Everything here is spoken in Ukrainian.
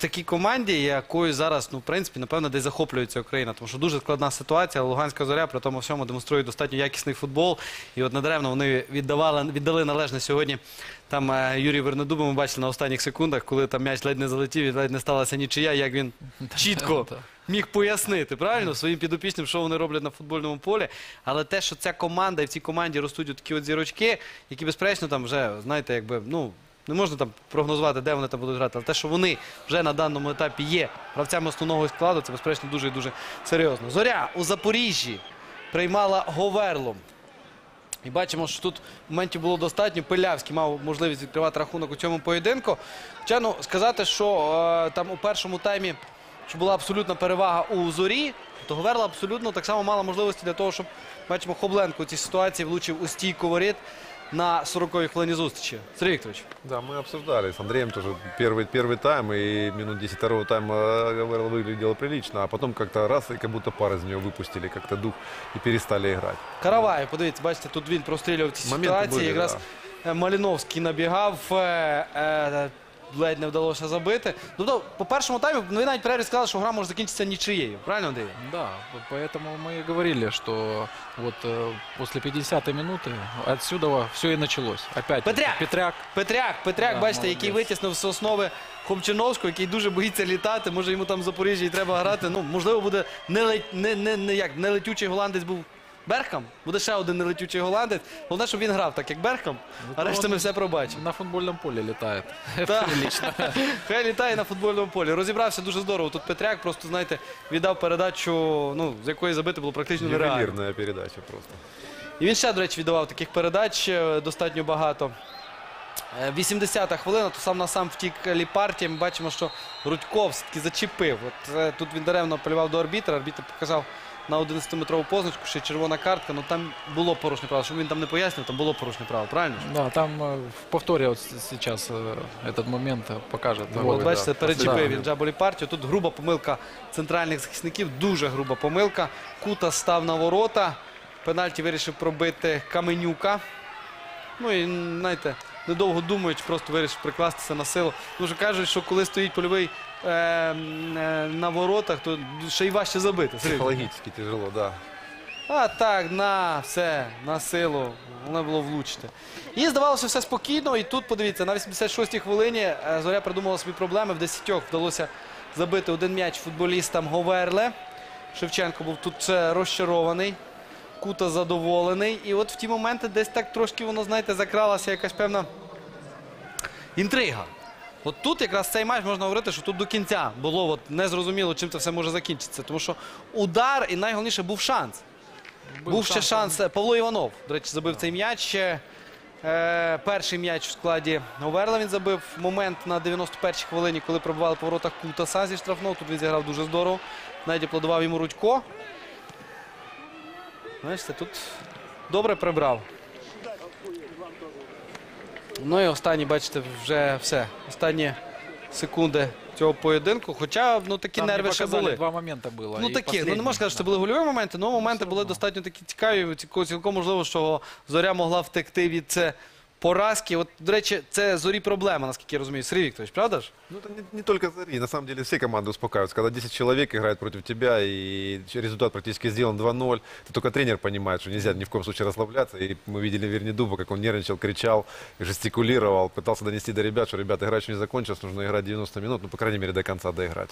такій команді, якою зараз, ну, в принципі, напевно, десь захоплюється Україна. Тому що дуже складна ситуація. Луганська зоря при тому всьому демонструє достатньо якісний футбол. І от недаремно вони віддавали, віддали належне сьогодні. Там е, Юрій Вернедуба ми бачили на останніх секундах, коли там м'яч ледь не залетів і ледь не сталася нічия, як він чітко міг пояснити правильно своїм підопічним, що вони роблять на футбольному полі. Але те, що ця команда і в цій команді ростуть от такі от зірочки, які безперечно там вже знаєте, якби ну. Не можна там прогнозувати, де вони там будуть грати, але те, що вони вже на даному етапі є гравцями основного складу, це безперечно дуже і дуже серйозно. Зоря у Запоріжжі приймала Говерлом. І бачимо, що тут моментів було достатньо. Пилявський мав можливість відкривати рахунок у цьому поєдинку. Хоча, ну, сказати, що е, там у першому таймі що була абсолютна перевага у зорі, то Говерла абсолютно так само мала можливості для того, щоб бачимо, Хобленко у цій ситуації влучив у стійку воріт на 40-й хвилині зустрічі. Сергій Вікторович. Да, мы обсуждали с Андреем тоже первый, первый тайм, и минут 10 второго тайма Гаверла выглядело прилично, а потом как-то раз, и как будто пар из нее выпустили, как-то дух, и перестали играть. Караваєв, подивіться, бачите, тут він прострілював ці Моменти ситуації. були, Якраз е, Маліновський набігав, е, е, ледь не вдалося забити. Тобто, по першому таймі ви навіть перерві сказали, що гра може закінчитися нічиєю. Правильно, Андрій? Да, вот поэтому мы и говорили, что вот э, после 50-й минуты отсюда все и началось. Опять Петряк! Петряк. Петряк, Петряк, Да, бачите, який молодець. витіснив з Соснови Хомчиновського, який дуже боїться літати. Може йому там в Запоріжжі і треба грати. Ну, можливо, буде не, ледь- не, не, не, як, не летючий голландець був Берхам. Буде ще один нелетючий голландець. Головне, щоб він грав так, як Берхам, а решта ми все пробачимо. На футбольном поле летает. Так. Хай літає на футбольному полі. Розібрався дуже здорово. Тут Петряк просто, знаєте, віддав передачу, ну, з якої забити було практично нереально. Ювелирная передача просто. І він ще, до речі, віддавав таких передач е, достатньо багато. Е, 80-та хвилина, то сам на сам втік Ліпарті. Ми бачимо, що Рудько все-таки зачепив. От, е, тут він даремно апелював до арбітра. Арбітр показав на 11-метрову позначку, ще червона картка. Ну там було порушення права. Щоб він там не пояснив, там було порушення права, правильно? ж? Да, там э, в повторе вот с- сейчас э, этот момент э, покажет. Ну, От, да, бачите, да. перечепив Да. він Джаболі партію. Тут груба помилка центральних захисників, дуже груба помилка. Кута став на ворота. Пенальті вирішив пробити Каменюка. Ну і, знаєте, недовго думаючи, просто вирішив прикластися на силу. Тому що кажуть, що коли стоїть польовий е, е, на воротах, то ще й важче забити. Психологически тяжело, да. А так, на все, на силу. Воно було влучити. І здавалося все спокійно. І тут, подивіться, на 86-й хвилині е, Зоря придумала собі проблеми. В 10 вдалося забити один м'яч футболістам Говерле. Шевченко був тут е, розчарований. Кута задоволений. І от в ті моменти десь так трошки воно, знаєте, закралася якась певна інтрига. От тут якраз цей матч можна говорити, що тут до кінця було от незрозуміло, чим це все може закінчитися. Тому що удар і найголовніше був шанс. Був ще шанс. Павло Іванов, до речі, забив цей м'яч. Ще, Е, перший м'яч в складі Оверла він забив. Момент на 91-й хвилині, коли пробивали по воротах Кутаса зі штрафного. Тут він зіграв дуже здорово. Навіть аплодував йому Рудько. Бачите, тут добре прибрав. Ну і останні, бачите, вже все. Останні секунди цього поєдинку. Хоча ну, такі Там нерви ще були. Два моменти було. Ну такі, ну не можна сказати, що це були гольові моменти, але моменти були достатньо такі цікаві. Цілком, цілком можливо, що зоря могла втекти від це поразки. От, до речі, це зорі проблема, наскільки я розумію. Сергій Вікторович, правда ж? Ну, это не, не только Зари. На самом деле все команды успокаиваются. Когда 10 человек играет против тебя, и результат практически сделан 2-0, то только тренер понимает, что нельзя ни в коем случае расслабляться. И мы видели Вернидуба, как он нервничал, кричал, жестикулировал, пытался донести до ребят, что, ребята, игра еще не закончилась, нужно играть 90 минут, ну, по крайней мере, до конца доиграть.